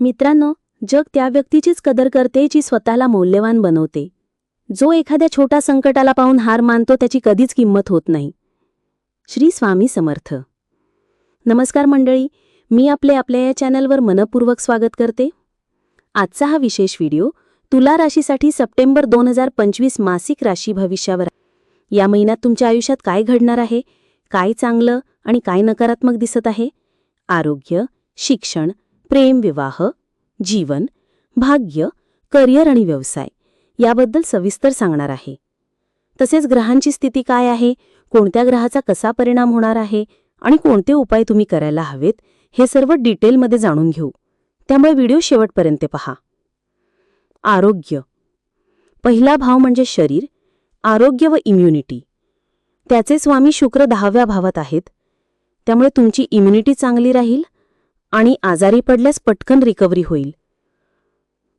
मित्रांनो जग त्या व्यक्तीचीच कदर करते जी स्वतःला मौल्यवान बनवते. जो एखाद्या छोट्या संकटाला पाहून हार मानतो त्याची कधीच किंमत होत नाही. श्री स्वामी समर्थ. नमस्कार मंडळी मी आपले आपल्या या चॅनलवर मनपूर्वक स्वागत करते. आजचा हा विशेष व्हिडिओ तुला राशीसाठी सप्टेंबर दोन हजार पंचवीस मासिक राशी भविष्यावर. या महिन्यात तुमच्या आयुष्यात काय घडणार आहे? काय चांगलं आणि काय नकारात्मक दिसत आहे? आरोग्य शिक्षण प्रेम विवाह जीवन भाग्य करिअर आणि व्यवसाय याबद्दल सविस्तर सांगणार आहे. तसेच ग्रहांची स्थिती काय आहे? कोणत्या ग्रहाचा कसा परिणाम होणार आहे? आणि कोणते उपाय तुम्ही करायला हवेत? हे सर्व डिटेलमध्ये जाणून घेऊ. त्यामुळे व्हिडिओ शेवटपर्यंत पहा. आरोग्य. पहिला भाव म्हणजे शरीर आरोग्य व इम्युनिटी त्याचे स्वामी शुक्र दहाव्या भावात आहेत. त्यामुळे तुमची इम्युनिटी चांगली राहील आणि आजारी पडल्यास पटकन रिकव्हरी होईल.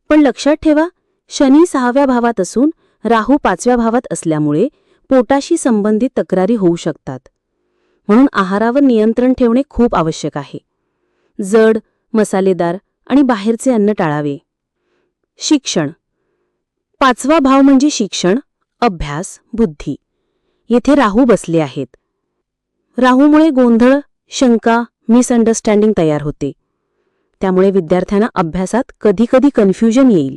पण लक्षात ठेवा शनी सहाव्या भावात असून राहू पाचव्या भावात असल्यामुळे पोटाशी संबंधित तक्रारी होऊ शकतात. म्हणून आहारावर नियंत्रण ठेवणे खूप आवश्यक आहे. जड मसालेदार आणि बाहेरचे अन्न टाळावे. शिक्षण. पाचवा भाव म्हणजे शिक्षण अभ्यास बुद्धी. येथे राहू बसले आहेत. राहूमुळे गोंधळ शंका मिसअंडरस्टँडिंग तयार होते. त्यामुळे विद्यार्थ्यांना अभ्यासात कधीकधी कन्फ्युजन येईल.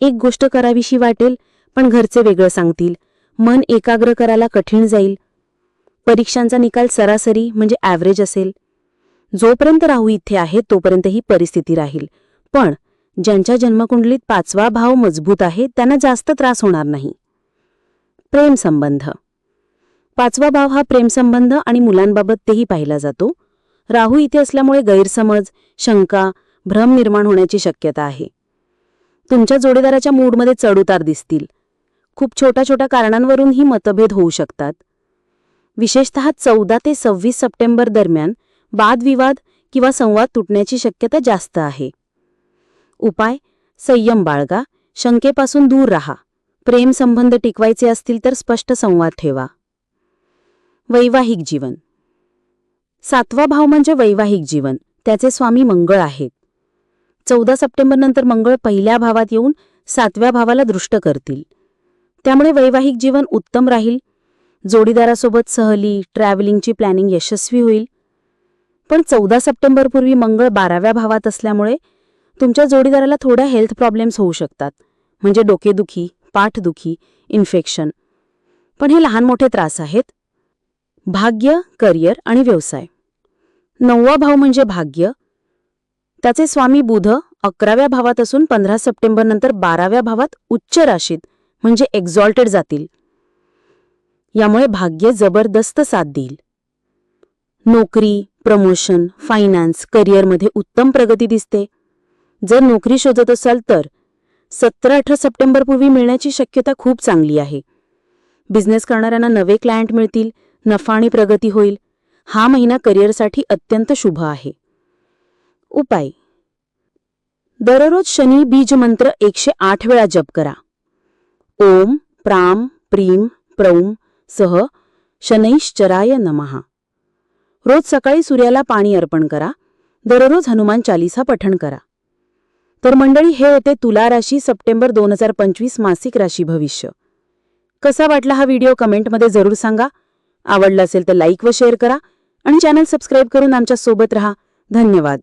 एक गोष्ट करावीशी वाटेल पण घरचे वेगळं सांगतील. मन एकाग्र करायला कठीण जाईल. परीक्षांचा निकाल सरासरी म्हणजे ॲव्हरेज असेल. जोपर्यंत राहू इथे आहे तोपर्यंत ही परिस्थिती राहील. पण ज्यांच्या जन्मकुंडलीत पाचवा भाव मजबूत आहे त्यांना जास्त त्रास होणार नाही. प्रेमसंबंध पाचवा भाव हा प्रेमसंबंध आणि मुलांबाबत तेही पाहिला जातो. राहू इथे असल्यामुळे गैरसमज शंका भ्रम निर्माण होण्याची शक्यता आहे. तुमच्या जोडीदाराच्या मूडमध्ये चढउतार दिसतील. खूप छोट्या छोट्या कारणांवरूनही मतभेद होऊ शकतात. विशेषतः चौदा ते सव्वीस सप्टेंबर दरम्यान वादविवाद किंवा संवाद तुटण्याची शक्यता जास्त आहे. उपाय संयम बाळगा शंकेपासून दूर राहा. प्रेमसंबंध टिकवायचे असतील तर स्पष्ट संवाद ठेवा. वैवाहिक जीवन सातवा भाव म्हणजे वैवाहिक जीवन. त्याचे स्वामी मंगळ आहेत. चौदा सप्टेंबरनंतर मंगळ पहिल्या भावात येऊन सातव्या भावाला दृष्ट करतील. त्यामुळे वैवाहिक जीवन उत्तम राहील. जोडीदारासोबत सहली ट्रॅव्हलिंगची प्लॅनिंग यशस्वी होईल. पण चौदा सप्टेंबरपूर्वी मंगळ बाराव्या भावात असल्यामुळे तुमच्या जोडीदाराला थोड्या हेल्थ प्रॉब्लेम्स होऊ शकतात. म्हणजे डोकेदुखी पाठदुखी इन्फेक्शन. पण हे लहान मोठे त्रास आहेत. भाग्य करिअर आणि व्यवसाय. नववा भाव म्हणजे भाग्य. त्याचे स्वामी बुध अकराव्या भावात असून पंधरा सप्टेंबरनंतर बाराव्या भावात उच्च राशीत म्हणजे एक्झॉल्टेड जातील. यामुळे भाग्य जबरदस्त साथ देईल. नोकरी प्रमोशन फायनान्स करिअरमध्ये उत्तम प्रगती दिसते. जर नोकरी शोधत असाल तर सतरा अठरा सप्टेंबरपूर्वी मिळण्याची शक्यता खूप चांगली आहे. बिझनेस करणाऱ्यांना नवे क्लायंट मिळतील नफा आणि प्रगती होईल. हा महिना करिअरसाठी अत्यंत शुभ आहे. उपाय. दररोज शनी बीज मंत्र एकशे आठ वेळा जप करा. ओम प्राम प्रीम प्रौम सह शनैश्चराय नमहा रोज सकाळी सूर्याला पाणी अर्पण करा. दररोज हनुमान चालिसा पठण करा. तर मंडळी हे होते तुला राशी सप्टेंबर दोन हजार पंचवीस मासिक राशी भविष्य. कसा वाटला हा व्हिडिओ कमेंटमध्ये जरूर सांगा. आवडला असेल तर लाईक व शेअर करा. आणि चॅनल सबस्क्राईब करून आमच्यासोबत रहा. धन्यवाद.